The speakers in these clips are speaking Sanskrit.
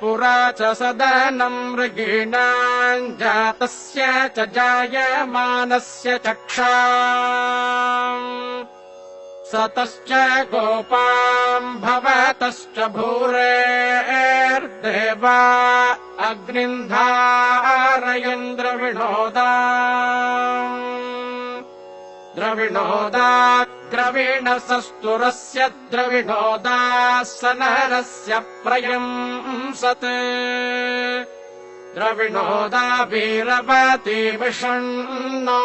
पुरा च सदनम् मृगीणाम् जातस्य च जायमानस्य चक्षा सतश्च गोपाम् भवतश्च भूरेर्देवा अग्निन्धारयन्द्रविणोदा द्रविणोदाग्रवीणसस्तुरस्य द्रविणोदासनरस्य प्रयंसत् द्रविणोदाभिरवति विषण्णो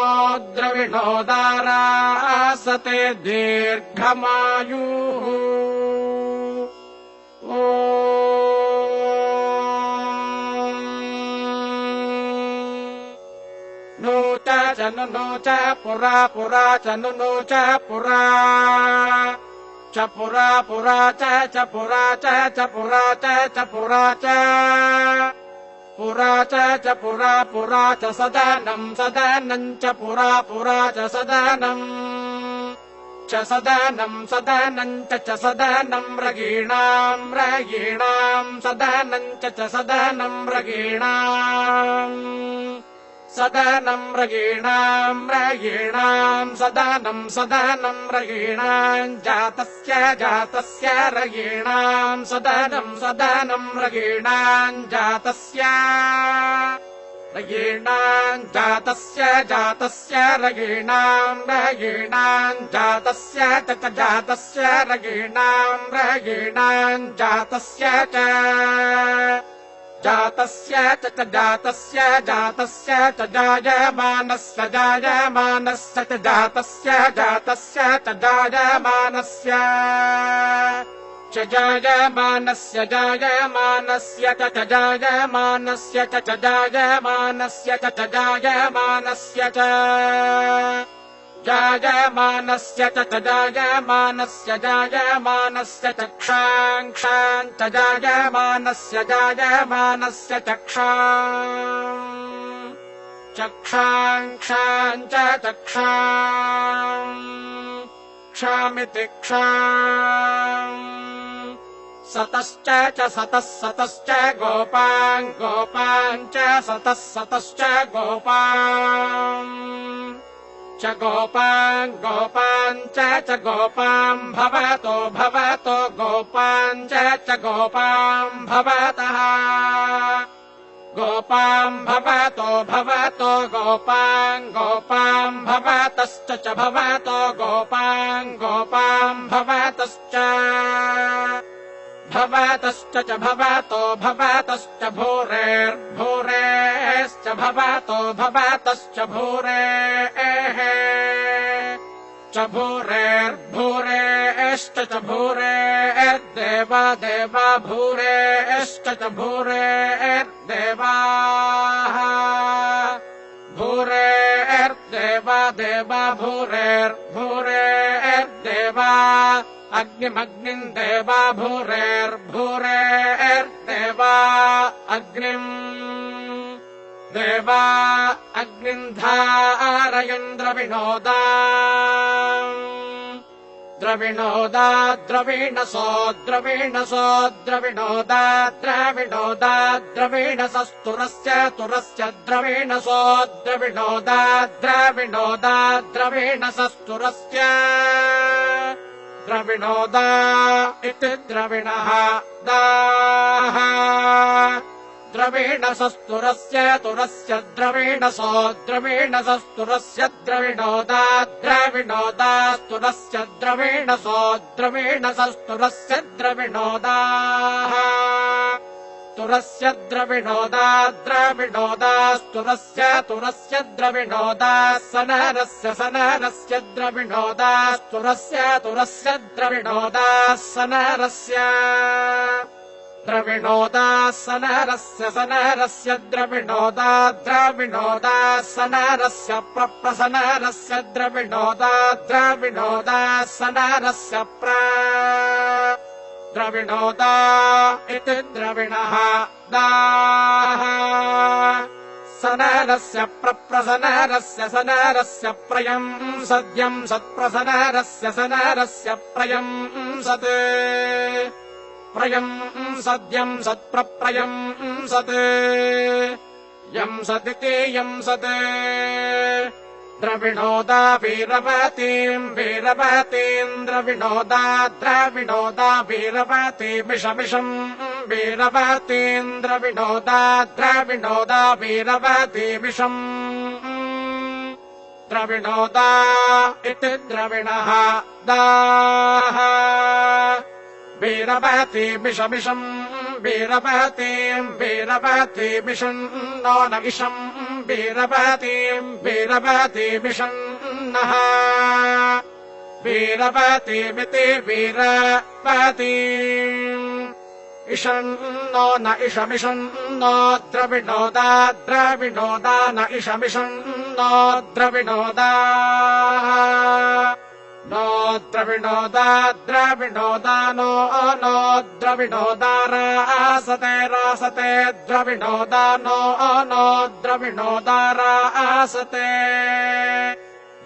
द्रविणोदारासते दीर्घमायुः नो च नो च पुरा पुरा च नु च पुरा। च पुरा पुरा च च पुरा च च पुरा च च पुरा च। पुरा च च पुरा पुरा च सदनम् सदनम् च पुरा पुरा च सदनम् च सदनम् सदनम् च च सदनम् रगीणाम् रगीणाम् सदनम् च च सदनम् रगीणाम् सदनम् रगीणाम् रगीणाम् सदनम् सदनम् रगीणाम् जातस्य जातस्य रगीणाम् सदनम् सदनम् रगीणाम् जातस्य रगीणाम् जातस्य जातस्य रगीणाम् रगीणाम् जातस्य च जातस्य रगीणाम् रगीणाम् जातस्य च जातस्य च च जातस्य जातस्य च जायमानस्य जायमानस्य च जातस्य जातस्य च जायमानस्य। च जायमानस्य जायमानस्य च च जायमानस्य च च जायमानस्य च च जायमानस्य च जायमानस्य च जायमानस्य जायमानस्य चक्षाम् क्षाम् च जायमानस्य जायमानस्य चक्षा चक्षाम् क्षाम् च चक्षा क्षामितिक्षा सतश्च च सतः सतश्च गोपाम् गोपाम् च सतः सतश्च गोपाम् च गोपाम् गोपाम् च च गोपाम् भवतो भवतो गोपाम् च च गोपाम् भवतः। गोपाम् भवतो भवतो गोपाम् गोपाम् भवतश्च च भवतो गोपाम् गोपाम् भवतश्च। भवतश्च च भवतो भवतश्च भूरेर्भूरेश्च भवतो भवतश्च भूरेः। च भूरेर्भूरेश्च च भूरेर्देवा देवा भूरेश्च च भूरेर्देवाः। भूरेर्देवा देवा भूरेर्भूरेर्देवा। अग्निमग्निम् देवा भूरेर्भूरेर्देवा। अग्निम् देवा अग्निम् धारयन्द्रविणोदा द्रविणोदा द्रवीणसो द्रवीणसो द्रविणोदा द्रविणोदा द्रवीणसस्तुरस्य तुरस्य द्रवीणसो द्रविणोदा द्रविणोदा द्रवीणसस्तुरस्य द्रविणोदा इति द्रविणः दाः द्रवीणसस्तुरस्य तुरस्य द्रवीणसो द्रवीणसस्तुरस्य द्रविणोदा द्रविणोदास्तुरस्य द्रवीणसो द्रवीणसस्तुरस्य द्रविणोदाः तुरस्य द्रविणोदा द्रविणोदास्तुरस्य तुरस्य द्रविणोदा सनरस्य सनरस्य द्रविणोदास्तुरस्य तुरस्य द्रविणोदा सनरस्य द्रविणोदा सनरस्य सनरस्य द्रविणोदा द्रविणोदा सनरस्य प्रप्रसनरस्य द्रविणोदा द्रविणोदा सनरस्य प्र द्रविणोदा इति द्रविणः दाः सनरस्य प्रप्रसनरस्य सनरस्य प्रयम् सद्यम् सत्प्रसनरस्य सनरस्य प्रयम् सत् प्रयम् सद्यम् सत्प्रप्रयम् सत्। यम् सदिति यम् सत्। द्रविणोदा वीरवतीम् वीरवतीन्द्रविणोदा द्रविणोदा वीरवती विषमिषम् वीरवतीन्द्रविणोदा द्रविणोदा वीरवती विषम्। द्रविणोदा इति द्रविणः दाः वीरवतीम् वीरवती विषन्नो न। विषम् वीरवतीम् वीरवती विषन्नः वीरवतीमिति वीरवती इषन्नो न इषमिषन्नो द्रविणोदा द्रविणोदा न इषमिषन्नो द्रविणोदा नो द्रविणोदा द्रविणोदा नो नो द्रविणोदा रासते रासते द्रविणोदा नो नो द्रविणोदा रासते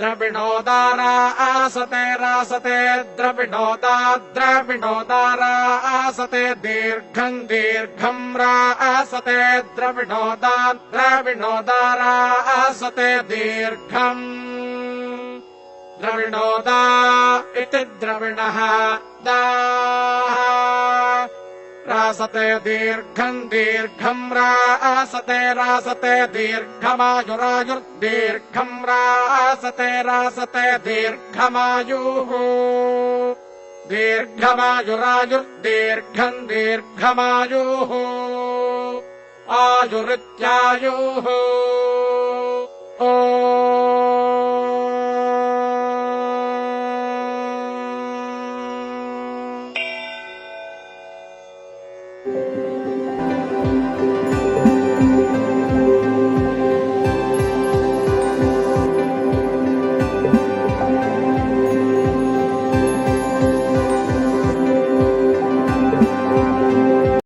द्रविणोदा रासते रासते द्रविणोदा द्रविणोदा रासते दीर्घम् दीर्घम् रासते द्रविणोदा द्रविणोदा दीर्घम् द्रविणोदा इति द्रविणः दाः। रासते दीर्घम् दीर्घम् रासते रासते दीर्घमायुरायुर्दीर्घम् रासते रासते दीर्घमायुः। दीर्घमायुरायुर्दीर्घम् दीर्घमायुः। आयुरित्यायुः। ओ